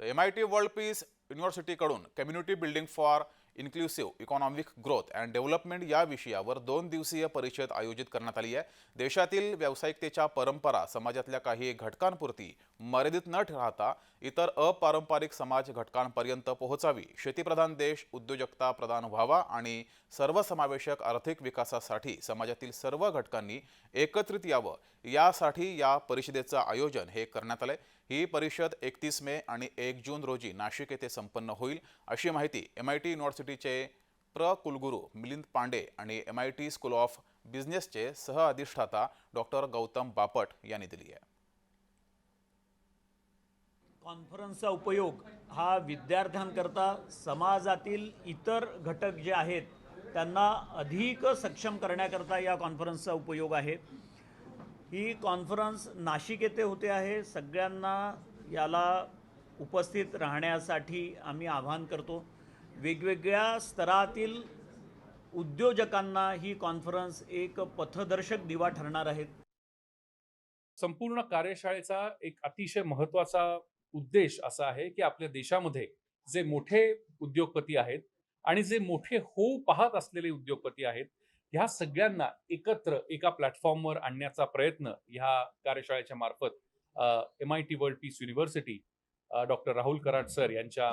तर M I T world peace युनिव्हर्सिटीकडून community building for inclusive economic growth and development या विषयावर दोन दिवसीय परिषद आयोजित करण्यात आली आहे. देशातील व्यावसायिकतेच्या परंपरा समाजातल्या काही घटकांपुरती मर्यादित न राहता इतर अपारंपरिक समाज घटकांपर्यंत पोहोचावी. शेतीप्रधान देश उद्योजकता प्रदान व्हावा आणि सर्वसमावेशक आर्थिक विकासासाठी समाजातील सर्व घटकांनी एकत्रित यावं. यासाठी या परिषदेचं आयोजन हे करण्यात आलंय. ही परिषद एकतीस मे आणि एक जून रोजी नाशिक येथे संपन्न होईल अशी माहिती एम आय टी युनिव्हर्सिटीचे प्र. कुलगुरू मिलिंद पांडे आणि M I T school of बिझनेसचे सह अधिष्ठाता डॉक्टर गौतम बापट यांनी दिली आहे. कॉन्फरन्सचा उपयोग हा विद्यार्थ्यांकरता समाजातील इतर घटक जे आहेत त्यांना अधिक सक्षम करण्याकरता या कॉन्फरन्सचा उपयोग आहे. ही कॉन्फरन्स नाशिक येथे होते आहे. सगळ्यांना याला उपस्थित राहण्यासाठी आम्ही आवाहन करतो. वेगवेगळ्या स्तरातील उद्योजकांना ही कॉन्फरन्स एक पथदर्शक दिवा ठरणार आहेत संपूर्ण कार्यशाळेचा एक अतिशय महत्त्वाचा उद्देश असा आहे की आपल्या देशामध्ये जे मोठे उद्योगपती आहेत आणि जे मोठे होऊ पाहत असलेले उद्योगपती आहेत ह्या सगळ्यांना एकत्र एका प्लॅटफॉर्मवर आणण्याचा प्रयत्न ह्या कार्यशाळेच्या मार्फत M I T world peace university doctor Rahul Karad sir यांच्या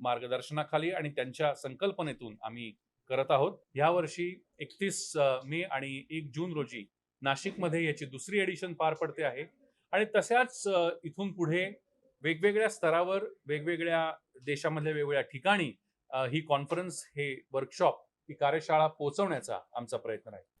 मार्गदर्शनाखाली आणि त्यांच्या संकल्पनेतून आम्ही करत आहोत. यावर्षी एकतीस मे आणि एक जून रोजी नाशिकमध्ये याची दुसरी एडिशन पार पडते आहे. आणि तशाच इथून पुढे वेगवेगळ्या स्तरावर वेगवेगळ्या देशामधल्या वेगवेगळ्या ठिकाणी ही कॉन्फरन्स हे वर्कशॉप ही कार्यशाळा पोहोचवण्याचा आमचा प्रयत्न आहे